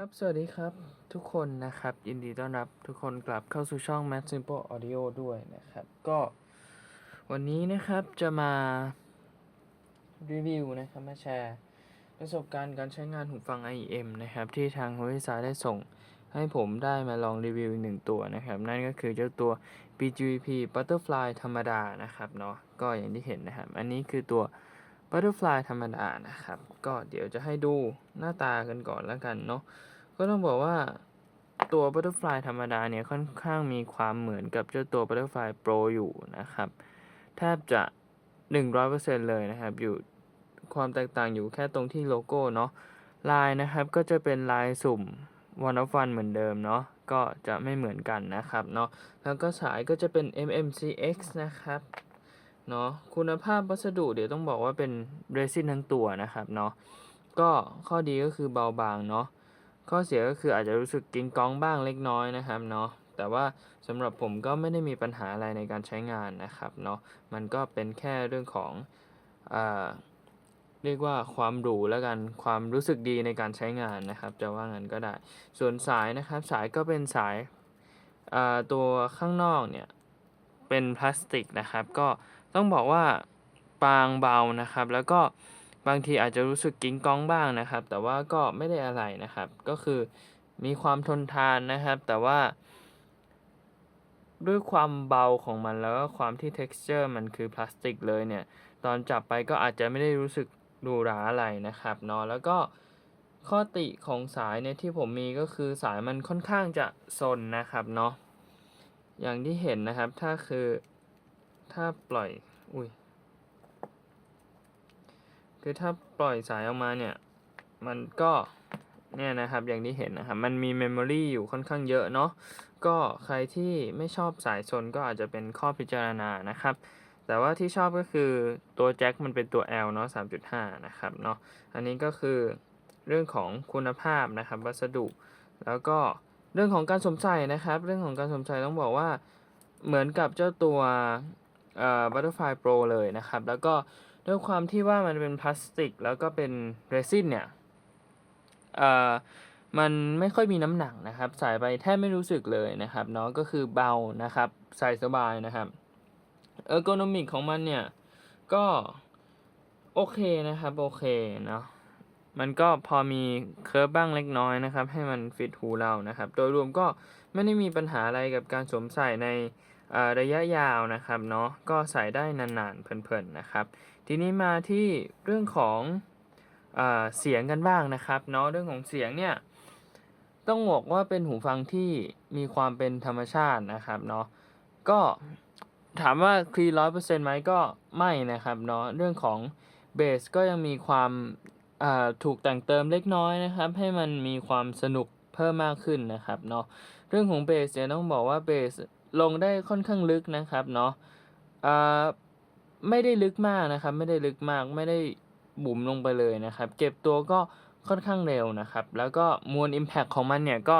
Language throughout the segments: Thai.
ครับ สวัสดีครับทุกคนนะครับ ยินดีต้อนรับทุกคนกลับเข้าสู่ช่อง Math Simple Audio ด้วยนะครับ ก็วันนี้นะครับจะมารีวิวนะครับ มาแชร์ประสบการณ์การใช้งานหูฟัง IEM นะครับ ที่ทางบริษัทได้ส่งให้ผมได้มาลองรีวิวอีกหนึ่งตัวนะครับ นั่นก็คือเจ้าตัว BGP Butterfly ธรรมดานะครับเนาะก็อย่างที่เห็นนะครับ อันนี้คือตัว Butterfly ธรรมดานะครับ ก็เดี๋ยวจะให้ดูหน้าตากันก่อนแล้วกันเนาะก็ต้องบอกว่าตัว Butterfly ธรรมดาเนี่ยค่อนข้างมีความเหมือนกับเจ้าตัว Butterfly Pro อยู่นะครับแทบจะ 100%เลยนะครับ อยู่ความแตกต่างอยู่แค่ตรงที่โลโก้เนาะลายนะครับก็จะเป็นลายสุ่ม one of one เหมือนเดิมเนาะก็จะไม่เหมือนกันนะครับเนาะแล้วก็สายก็จะเป็น MMCX นะครับ เนาะคุณภาพวัสดุเดี๋ยวต้องบอกว่าเป็นเรซินทั้งตัวนะครับเนาะก็ข้อดีก็คือเบาบางเนาะข้อเสียก็คืออาจจะรู้สึกกิ้งก้องบ้างเล็กน้อยนะครับเนาะแต่ว่าสำหรับผมก็ไม่ได้มีปัญหาอะไรในการใช้งานนะครับเนาะมันก็เป็นแค่เรื่องของอ่าเรียกว่าความหรูแล้วกันความรู้สึกดีในการใช้งานนะครับ จะว่างั้นก็ได้ ส่วนสายนะครับสายก็เป็นสายอ่าตัวข้างนอกเนี่ยเป็นพลาสติกนะครับ ก็ ต้องบอกว่าบางเบานะครับ แล้วก็บางทีอาจจะรู้สึกกิ้งก้องบ้างนะครับ แต่ว่าก็ไม่ได้อะไรนะครับ ก็คือมีความทนทานนะครับ แต่ว่า ด้วยความเบาของมันแล้วก็ความที่ texture มันคือพลาสติกเลยเนี่ย ตอนจับไปก็อาจจะไม่ได้รู้สึกหรูหราอะไรนะครับเนาะแล้วก็ข้อติของสายเนี่ยที่ผมมีก็คือสายมันค่อนข้างจะซนนะครับเนาะอย่างที่เห็นนะครับถ้าคือ ถ้าปล่อย อุ้ย คือถ้าปล่อยสายออกมาเนี่ย มันก็เนี่ยนะครับอย่างที่เห็นนะครับ มันมีเมมโมรีอยู่ค่อนข้างเยอะเนาะก็ใครที่ไม่ชอบสายซนก็อาจจะเป็นข้อพิจารณานะครับ แต่ว่าที่ชอบก็คือตัวแจ็คมันเป็นตัว L เนาะ3.5 นะครับเนาะอันนี้ก็คือเรื่องของคุณภาพนะครับ วัสดุ แล้วก็เรื่องของการสวมใส่นะครับ เรื่องของการสวมใส่ต้องบอกว่าเหมือนกับเจ้าตัว อ่อ Butterfly Pro เลยนะครับ แล้วก็ด้วยความที่ว่ามันเป็นพลาสติก แล้วก็เป็นเรซินเนี่ยเอ่อมันไม่ค่อยมีน้ำหนักนะครับใส่ไปแทบไม่รู้สึกเลยนะครับเนาะก็คือเบานะครับใส่สบายนะครับเออร์โกนมิกของมันเนี่ย ก็โอเคนะครับ โอเคเนาะมันก็พอมีเคิร์ฟบ้างเล็กน้อยนะครับ ให้มันฟิตหูเรานะครับ โดยรวมก็ไม่ได้มีปัญหาอะไรกับการสวมใส่ใน ระยะยาวนะครับเนาะก็ใส่ได้นานๆเพลินๆนะครับ ทีนี้มาที่เรื่องของอเสียงกันบ้างนะครับเนาะเรื่องของเสียงเนี่ยต้องบอกว่าเป็นหูฟังที่มีความเป็นธรรมชาตินะครับเนาะก็ถามว่าคลีร้อยเปอร์เซ็นต์ไหมก็ไม่นะครับเนาะเรื่องของเบสก็ยังมีความถูกแต่งเติมเล็กน้อยนะครับ ให้มันมีความสนุกเพิ่มมากขึ้นนะครับเนาะเรื่องของเบสเนี่ยต้องบอกว่าเบส ลงได้ค่อนข้างลึกนะครับเนาะไม่ได้ลึกมากนะครับ ไม่ได้ลึกมากไม่ได้บุ๋มลงไปเลยนะครับ เก็บตัวก็ค่อนข้างเร็วนะครับ แล้วก็มวล Impact ของมันเนี่ยก็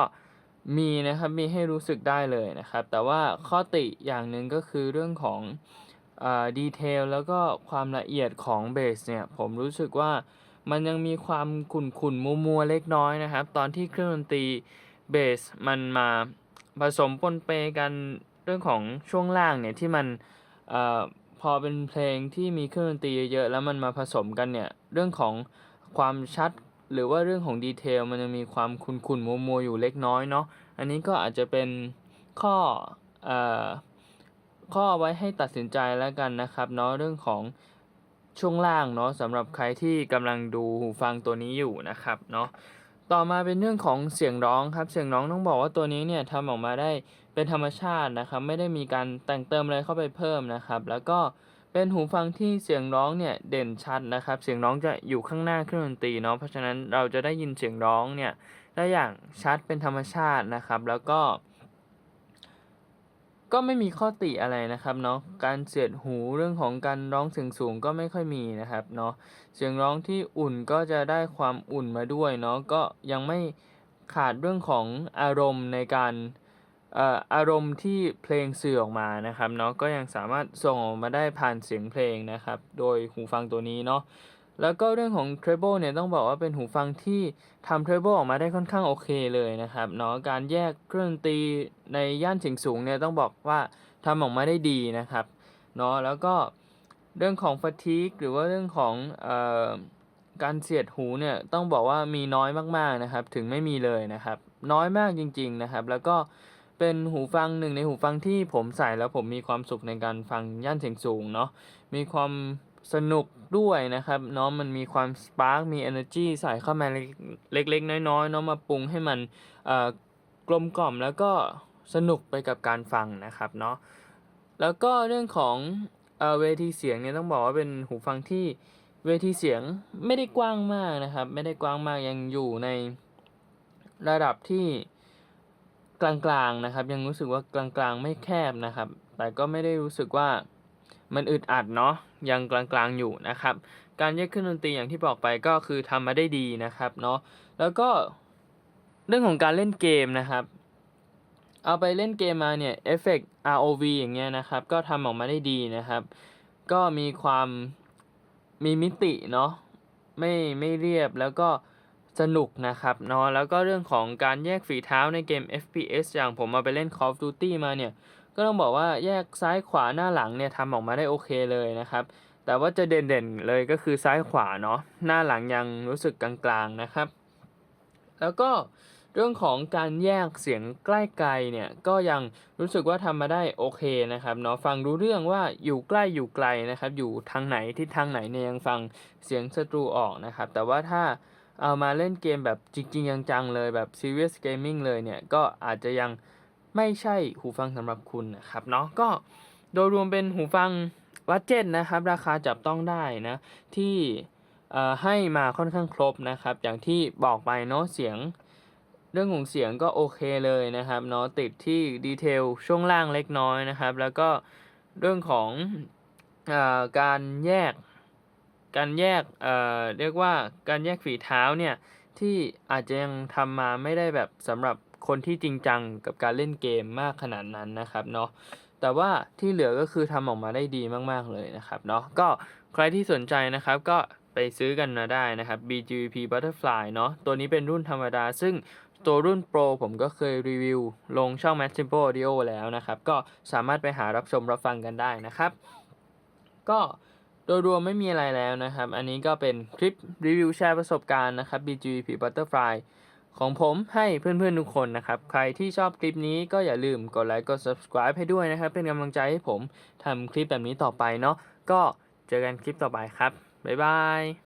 มีนะครับมีให้รู้สึกได้เลยนะครับ แต่ว่าข้อติอย่างหนึ่งก็คือเรื่องของดีเทลแล้วก็ความละเอียดของเบสเนี่ยผมรู้สึกว่ามันยังมีความขุ่นขุ่นมัวมัวๆเล็กน้อยนะครับ ตอนที่เครื่องดนตรีเบสมันมา ผสมปนเปกันเรื่องของช่วงล่างเนี่ยที่มันอพอเป็นเพลงที่มีเครื่องดนตรีเยอะๆแล้วมันมาผสมกันเนี่ยเรื่องของความชัดหรือว่าเรื่องของดีเทลมันยังมีความขุ่นขุ่นมัวมัวอยู่เล็กน้อยเนาะอันนี้ก็อาจจะเป็นข้ออข้อไว้ให้ตัดสินใจแล้วกันนะครับเนาะเรื่องของช่วงล่างเนาะสำหรับใครที่กำลังดูหูฟังตัวนี้อยู่นะครับเนาะ ต่อมาเป็นเรื่องของเสียงร้องครับ เสียงร้องต้องบอกว่าตัวนี้เนี่ยทำออกมาได้เป็นธรรมชาตินะครับ ไม่ได้มีการแต่งเติมอะไรเข้าไปเพิ่มนะครับ แล้วก็เป็นหูฟังที่เสียงร้องเนี่ยเด่นชัดนะครับ เสียงร้องจะอยู่ข้างหน้าเครื่องดนตรีเนาะ เพราะฉะนั้นเราจะได้ยินเสียงร้องเนี่ยได้อย่างชัดเป็นธรรมชาตินะครับ แล้วก็ ก็ไม่มีข้อติอะไรนะครับเนาะ การเสียดหูเรื่องของการร้องเสียงสูงก็ไม่ค่อยมีนะครับเนาะ เสียงร้องที่อุ่นก็จะได้ความอุ่นมาด้วยเนาะ ก็ยังไม่ขาดเรื่องของอารมณ์ในการเอ่ออารมณ์ที่เพลงสื่อออกมานะครับเนาะ ก็ยังสามารถส่งออกมาได้ผ่านเสียงเพลงนะครับ โดยหูฟังตัวนี้เนาะ แล้วก็เรื่องของ treble เนี่ยต้องบอกว่าเป็นหูฟังที่ทำ treble ออกมาได้ค่อนข้างโอเคเลยนะครับเนาะการแยกเครื่องดนตรีในย่านเสียงสูงเนี่ยต้องบอกว่าทำออกมาได้ดีนะครับเนาะแล้วก็เรื่องของ fatigue หรือว่าเรื่องของออการเสียดหูเนี่ยต้องบอกว่ามีน้อยมากๆนะครับ ถึงไม่มีเลยนะครับ น้อยมากจริง ๆนะครับ แล้วก็เป็นหูฟังหนึ่งในหูฟังที่ผมใส่แล้วผมมีความสุขในการฟังย่านเสียงสูงเนาะมีความ สนุกด้วยนะครับเนาะมันมีความสปาร์กมี energy ใส่เข้ามาเล็กๆ น้อยๆเนาะมาปรุงให้มันกลมกล่อมแล้วก็สนุกไปกับการฟังนะครับเนาะแล้วก็เรื่องของเอเวทีเสียงเนี่ยต้องบอกว่าเป็นหูฟังที่เวทีเสียงไม่ได้กว้างมากนะครับ ไม่ได้กว้างมากยังอยู่ในระดับที่กลางๆนะครับ ยังรู้สึกว่ากลางๆไม่แคบนะครับ แต่ก็ไม่ได้รู้สึกว่า มันอึดอัดเนาะยังกลางๆอยู่นะครับ การแยกเครื่องดนตรีอย่างที่บอกไปก็คือทำมาได้ดีนะครับเนาะแล้วก็เรื่องของการเล่นเกมนะครับ เอาไปเล่นเกมมาเนี่ยเอฟเฟกต์ ROV อย่างเงี้ยนะครับ ก็ทำออกมาได้ดีนะครับ ก็มีความมีมิติเนาะไม่ไม่เรียบแล้วก็สนุกนะครับเนาะแล้วก็เรื่องของการแยกฝีเท้าในเกม FPS อย่างผมมาไปเล่น Call of Duty มาเนี่ย ก็ต้องบอกว่าแยกซ้ายขวาหน้าหลังเนี่ยทำออกมาได้โอเคเลยนะครับ แต่ว่าจะเด่นๆเลยก็คือซ้ายขวาเนาะหน้าหลังยังรู้สึกกลางๆนะครับ แล้วก็เรื่องของการแยกเสียงใกล้ไกลเนี่ยก็ยังรู้สึกว่าทำมาได้โอเคนะครับเนาะฟังรู้เรื่องว่าอยู่ใกล้อยู่ไกลนะครับ อยู่ทางไหนทิศทางไหนเนี่ยยังฟังเสียงศัตรูออกนะครับ แต่ว่าถ้าเอามาเล่นเกมแบบจริงๆจังๆเลยแบบ serious gaming เลยเนี่ยก็อาจจะยัง ไม่ใช่หูฟังสำหรับคุณนะครับเนาะก็โดยรวมเป็นหูฟังวัดเจ็ตนะครับ ราคาจับต้องได้นะ ที่ให้มาค่อนข้างครบนะครับ อย่างที่บอกไปเนาะเสียง เรื่องของเสียงก็โอเคเลยนะครับเนาะติดที่ดีเทลช่วงล่างเล็กน้อยนะครับ แล้วก็เรื่องของอการแยก การแยกเเรียกว่าการแยกฝีเท้าเนี่ยที่อาจจะยังทำมาไม่ได้แบบสำหรับ คนที่จริงจังกับการเล่นเกมมากขนาดนั้นนะครับเนาะแต่ว่าที่เหลือก็คือทำออกมาได้ดีมากๆเลยนะครับเนาะก็ใครที่สนใจนะครับก็ไปซื้อกันมาได้นะครับ BGP Butterfly เนาะตัวนี้เป็นรุ่นธรรมดา ซึ่งตัวรุ่น Pro ผมก็เคยรีวิว ลงช่อง m a t c h i m p o Audio แล้วนะครับ ก็สามารถไปหารับชมรับฟังกันได้นะครับ ก็โดยรวมไม่มีอะไรแล้วนะครับ อันนี้ก็เป็นคลิปรีวิวแชร์ประสบการณ์นะครับ BGP Butterfly ของผมให้เพื่อนๆทุกคนนะครับ ใครที่ชอบคลิปนี้ก็อย่าลืมกดไลค์กด subscribe ให้ด้วยนะครับ เป็นกำลังใจให้ผมทำคลิปแบบนี้ต่อไปเนาะก็เจอกันคลิปต่อไปครับ บ๊ายบาย